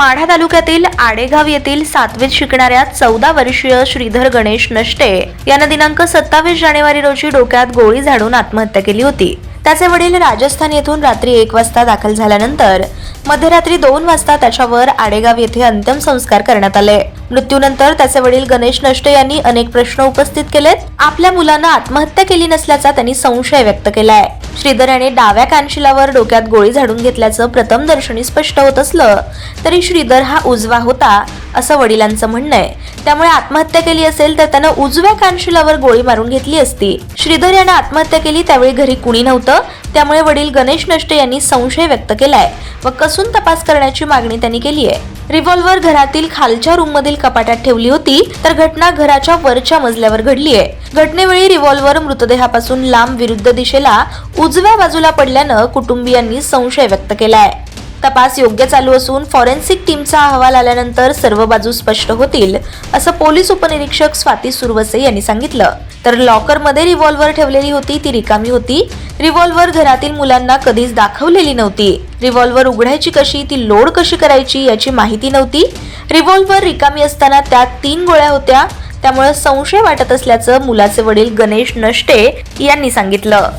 माढा तालुक्यातील आडेगाव येथील सातवीत शिकणाऱ्या चौदा वर्षीय श्रीधर गणेश नष्टे यानं दिनांक सत्तावीस जानेवारी रोजी डोक्यात गोळी झाडून आत्महत्या केली होती. त्याचे वडील राजस्थान येथून रात्री एक वाजता दाखल झाल्यानंतर मध्यरात्री दोन वाजता त्याच्यावर आडेगाव येथे अंतिम संस्कार करण्यात आले. मृत्यूनंतर त्याचे वडील गणेश नष्टे यांनी अनेक प्रश्न उपस्थित केलेत. आपल्या मुलानं आत्महत्या केली नसल्याचा त्यांनी संशय व्यक्त केलाय. श्रीधर याने डाव्या कानशिलावर डोक्यात गोळी झाडून घेतल्याचं प्रथम दर्शनी स्पष्ट होत असलं तरी श्रीधर हा उजवा होता असं वडिलांचं म्हणणं आहे. त्यामुळे आत्महत्या केली असेल तर त्यानं उजव्या कानशिलावर गोळी मारून घेतली असती. श्रीधर यानं आत्महत्या केली त्यावेळी घरी कुणी नव्हतं त्यामुळे वडील गणेश नष्टे यांनी संशय व्यक्त केलाय व कसून तपास करण्याची मागणी त्यांनी केली आहे रिव्हॉल्वर घरातील खालच्या रूम मधील कपाटात ठेवली होती तर घटना घराच्या वरच्या मजल्यावर घडली आहे. घटनेवेळी रिव्हॉल्वर मृतदेहापासून लांब विरुद्ध दिशेला उजव्या बाजूला पडल्यानं कुटुंबियांनी संशय व्यक्त केलाय. तपास योग्य चालू असून फॉरेन्सिक टीमचा अहवाल आल्यानंतर सर्व बाजू स्पष्ट होतील असं पोलीस उपनिरीक्षक स्वाती सुरवसे यांनी सांगितलं. तर लॉकरमध्ये रिव्हॉल्वर ठेवलेली होती ती रिकामी होती. रिव्हॉल्वर घरातील मुलांना कधीच दाखवलेली नव्हती. रिव्हॉल्वर उघडायची कशी ती लोड कशी करायची याची माहिती नव्हती. रिव्हॉल्वर रिकामी असताना त्यात तीन गोळ्या होत्या. त्यामुळे संशय वाटत असल्याचं मुलाचे वडील गणेश नष्टे यांनी सांगितलं.